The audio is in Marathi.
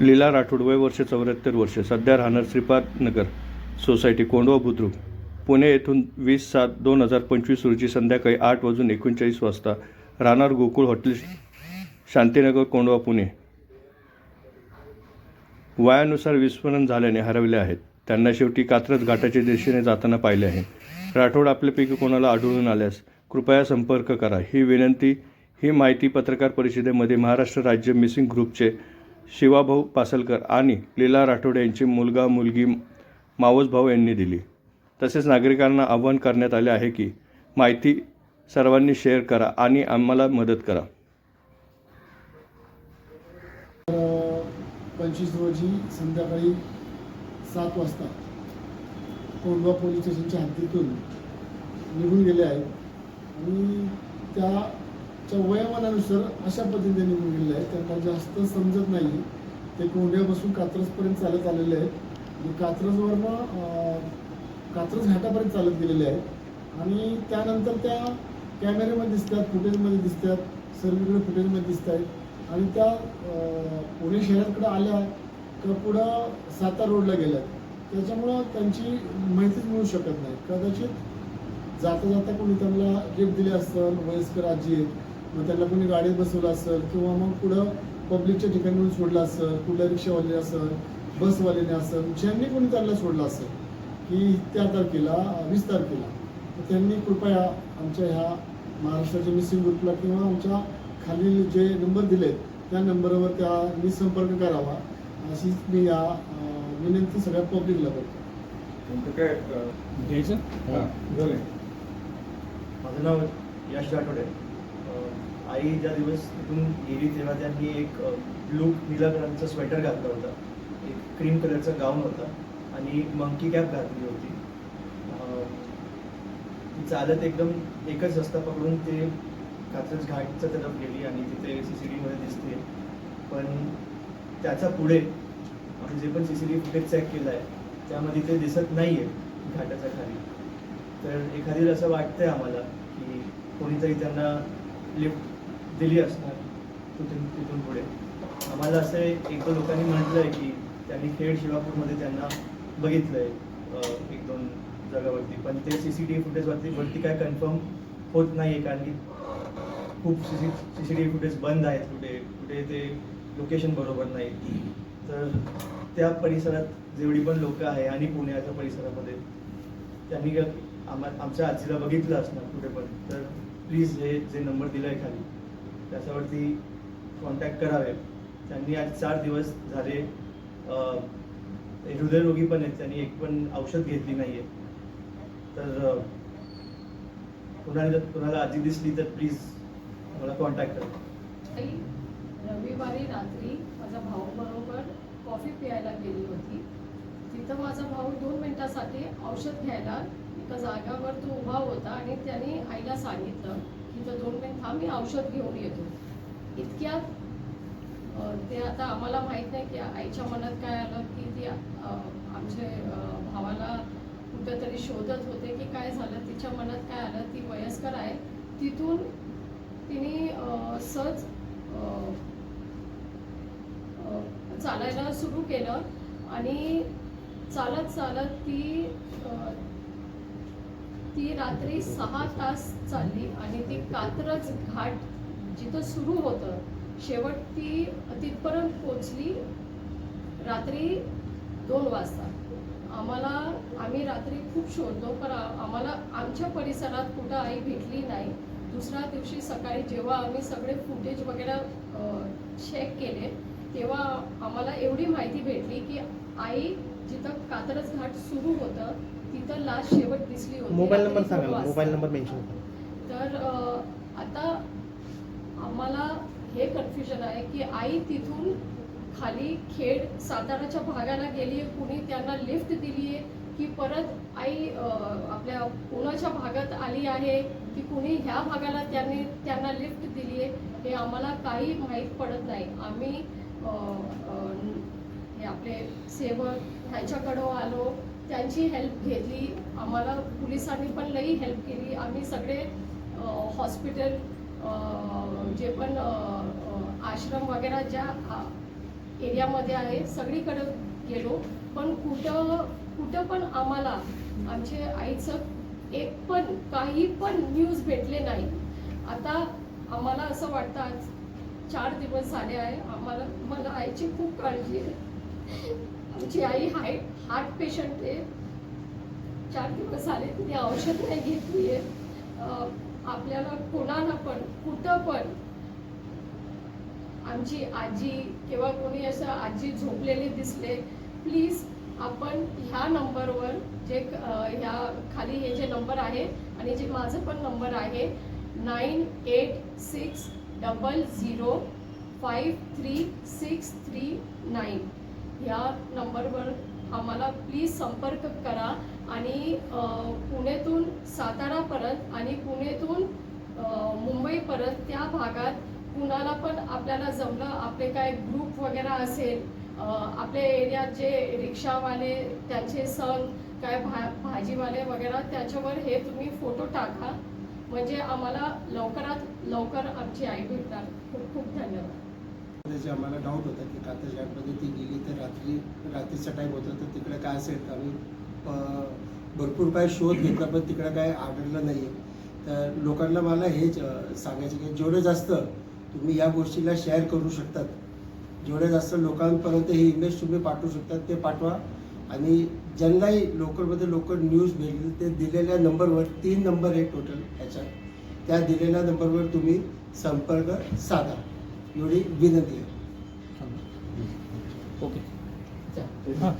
लीला राठोड वय वर्ष चौऱ्याहत्तर वर्ष. सध्या राहणार श्रीपाद नगर सोसायटी कोंडवा बुद्रुक. पुणे येथून वीस सात दोन हजार पंचवीस रोजी संध्याकाळी आठ वाजून एकोणचाळीस वाजता राहणार गोकुळ हॉटेल शांतीनगर कोंडवा पुणे. वयानुसार विस्मरण झाल्याने हरवले आहेत. त्यांना शेवटी कात्रज घाटाच्या दिशेने जाताना पाहिले आहे. राठोड आपल्यापैकी कोणाला आढळून आल्यास कृपया संपर्क करा. ही विनंती ही माहिती पत्रकार परिषदेमध्ये महाराष्ट्र राज्य मिसिंग ग्रुपचे शिवाभाऊ पासलकर आणि लीला राठोड यांची मुलगा मुलगी मावसभाऊ यांनी दिली. तसेच नागरिकांना आव्हान करण्यात आले आहे की माहिती सर्वांनी शेअर करा आणि आम्हाला मदत करा. पंचवीस रोजी संध्याकाळी सात वाजता कोंडवा पोलीस स्टेशनच्या हद्दीतून निघून गेले आहेत. आणि त्या वयोमानानुसार अशा पद्धतीने निघून गेले आहेत त्यांना जास्त समजत नाही. ते कोंड्यापासून कात्रजपर्यंत चालत आलेले आहेत. आणि कात्रजवरनं कात्रज घाटापर्यंत चालत गेलेले आहेत. आणि त्यानंतर त्या कॅमेऱ्यामध्ये दिसतात फुटेजमध्ये दिसतात सर्वीकडे फुटेजमध्ये दिसत आहेत आणि त्या पुणे शहराकडे आल्या का पुढं सातारा रोडला गेल्या त्याच्यामुळं त्यांची माहितीच मिळू शकत नाही. कदाचित जाता जाता कोणी त्यांना गिफ्ट दिली असतं वयस्कर आजी आहेत मग त्यांना कोणी गाडीत बसवलं असेल किंवा मग पुढं पब्लिकच्या ठिकाणी सोडलं असेल कुठल्या रिक्षावाले असेल बसवाल्याने असेल ज्यांनी कोणी त्यांना सोडलं असेल की त्या तारखेला वीस तारखेला तर त्यांनी कृपया आमच्या ह्या महाराष्ट्राच्या मिसिंग ग्रुपला किंवा आमच्या खालील जे नंबर दिलेत त्या नंबरवर त्या संपर्क करावा अशीच मी या विनंती सगळ्या पब्लिकला करतो. काय हां माझं नाव यश राठोडे अं, आई ज्या दिवस तिथून गेली तेव्हा त्यांनी एक ब्लू निळ्या कलरचा स्वेटर घातला होता. एक क्रीम कलरचा गाऊन होता आणि मंकी कॅप घातली होती. ती चालत एकदम एकच रस्ता पकडून ते कात्रज घाटच्या तरफ गेली आणि तिथे सी सी टीमध्ये दिसते. पण त्याचा पुढे आम्ही जे पण C C T footage check केलं आहे त्यामध्ये ते दिसत नाही आहे घाटाच्या खाली. तर एखादी असं वाटतंय आम्हाला की कोणीतरी त्यांना लिफ्ट दिली असणार तिथून तिथून पुढे. आम्हाला असं एक दोन लोकांनी आहे की त्यांनी खेड शिवापूरमध्ये त्यांना बघितलं आहे एक दोन जागावरती. पण ते सी सी टी व्ही फुटेजवरती वरती काय कन्फर्म होत नाही आहे कारण की खूप C C C C T V footage बंद आहेत कुठे कुठे ते लोकेशन बरोबर नाही तर त्या परिसरात जेवढी पण लोकं आहे आणि पुण्याच्या परिसरामध्ये त्यांनी आम्हा आमच्या आजीला बघितलं असणार कुठे पण. तर प्लीज हे जे नंबर दिला आहे खाली त्याच्यावरती कॉन्टॅक्ट करावे. त्यांनी आज चार दिवस झाले हृदयरोगी पण आहेत त्यांनी एक पण औषध घेतली नाही आहे तर कुणाला कुणाला कुणाला आजी दिसली तर प्लीज मला कॉन्टॅक्ट करा. रविवारी रात्री माझा भाऊ बरोबर कॉफी प्यायला गेली होती. तिथं माझा भाऊ दोन मिनिटासाठी औषध घ्यायला एका जागावर तो उभा होता आणि त्याने आईला सांगितलं की तो दोन मिनिट थांब मी औषध घेऊन येतो. इतक्यात ते आता आम्हाला माहीत नाही की आईच्या मनात काय आलं की ती आमचे भावाला कुठंतरी शोधत होते की काय झालं तिच्या मनात काय आलं ती वयस्कर आहे. तिथून तिने अं, सहज चालायला सुरू केलं आणि चालत चालत ती ती रात्री सहा तास चालली आणि ती कात्रज घाट जिथं सुरू होतं शेवट ती तिथपर्यंत पोचली रात्री दोन वाजता. आम्हाला आम्ही रात्री खूप शोधलो पण आम्हाला आमच्या परिसरात कुठं आई भेटली नाही. दुसऱ्या दिवशी सकाळी जेव्हा आम्ही सगळे फुटेज वगैरे चेक केले तेव्हा आम्हाला एवढी माहिती भेटली की आई जिथं कात्रज घाट सुरू होतं तिथं लास्ट शेवट दिसली होती. मोबाईल नंबर सांगा ना. मोबाईल नंबर मेन्शन करा. तर अ, आता आम्हाला हे कन्फ्युजन आहे की आई तिथून खाली खेड साताराच्या भागाला गेली आहे कुणी त्यांना लिफ्ट दिली आहे की परत आई अ, आपल्या पुण्याच्या भागात आली आहे की कुणी ह्या भागाला त्यांनी त्यांना लिफ्ट दिली आहे हे आम्हाला काही माहीत पडत नाही. आम्ही अ, अ, हे आपले सेवक ह्यांच्याकडं आलो त्यांची हेल्प घेतली. आम्हाला पोलिसांनी पण लई हेल्प केली. आम्ही सगळे हॉस्पिटल जे पण आश्रम वगैरे ज्या एरियामध्ये आहे सगळीकडं गेलो. पण कुठं कुठं पण आम्हाला आमचे आईचं एक पण काही पण न्यूज भेटले नाही. आता आम्हाला असं वाटतं आज चार दिवस झाले आहे. आम्हाला मला आईची खूप काळजी आहे. आमची आई हाय हार्ट पेशंट आहे. चार दिवस आले तिने औषध नाही घेतली आहे. आपल्याला कोणाला पण कुठं पण आमची आजी किंवा कोणी असं आजी झोपलेली दिसले प्लीज आपण ह्या नंबरवर जे ह्या खाली हे जे नंबर आहे आणि जे माझं पण नंबर आहे nine eight six double zero five three six three nine. ह्या नंबरवर आम्हाला प्लीज संपर्क करा आणि पुणेतून पुणेतून सातारापर्यंत आणि पुणेतून मुंबई मुंबईपर्यंत त्या भागात कुणाला पण आपल्याला जमलं आपले काय ग्रुप वगैरे असेल आपले आपल्या एरियात जे रिक्षावाले त्यांचे सण काय भा भाजीवाले वगैरे त्याच्यावर हे तुम्ही फोटो टाका. म्हणजे आम्हाला लवकरात लवकर आमची आई भेटणार. खूप खूप धन्यवाद. त्याचे आम्हाला डाऊट होता की कात्रज घाटमध्ये ती गेली तर रात्री रात्रीचा टाईम होता तर तिकडे काय असेल? तर आम्ही भरपूर काय शोध घेतला पण तिकडे काय आढळलं नाही तर लोकांना मला हेच सांगायचं की जेवढं जास्त तुम्ही या गोष्टीला शेअर करू शकतात जेवढे जास्त लोकांपर्यंत ही इमेज तुम्ही पाठवू शकतात ते पाठवा. आणि ज्यांनाही लोकलमध्ये लोकल न्यूज भेटली ते दिलेल्या नंबरवर तीन नंबर आहे टोटल ह्याच्यात. त्या दिलेल्या नंबरवर तुम्ही संपर्क साधा. एवढी विनंती आहे. ओके. हां.